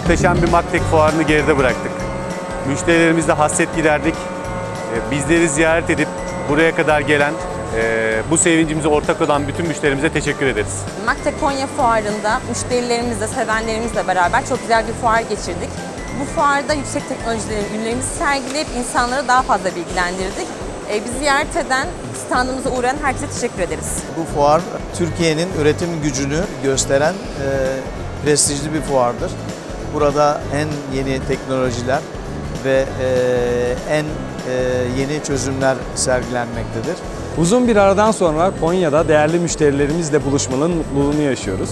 muhteşem bir Maktek fuarını geride bıraktık. Müşterilerimizle hasret giderdik. Ee, Bizleri ziyaret edip buraya kadar gelen, e, bu sevincimize ortak olan bütün müşterimize teşekkür ederiz. Makte Konya Fuarı'nda müşterilerimizle, sevenlerimizle beraber çok güzel bir fuar geçirdik. Bu fuarda yüksek teknolojilerin ürünlerimizi sergileyip insanları daha fazla bilgilendirdik. Ee, bizi ziyaret eden, standımıza uğrayan herkese teşekkür ederiz. Bu fuar Türkiye'nin üretim gücünü gösteren e, prestijli bir fuardır. Burada en yeni teknolojiler ve e, en e, yeni çözümler sergilenmektedir. Uzun bir aradan sonra Konya'da değerli müşterilerimizle buluşmanın mutluluğunu yaşıyoruz.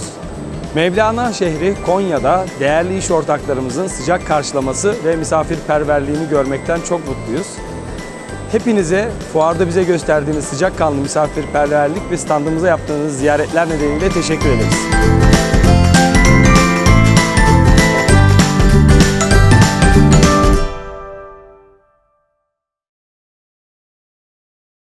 Mevlana şehri Konya'da değerli iş ortaklarımızın sıcak karşılaması ve misafirperverliğini görmekten çok mutluyuz. Hepinize fuarda bize gösterdiğiniz sıcakkanlı misafirperverlik ve standımıza yaptığınız ziyaretler nedeniyle teşekkür ederiz.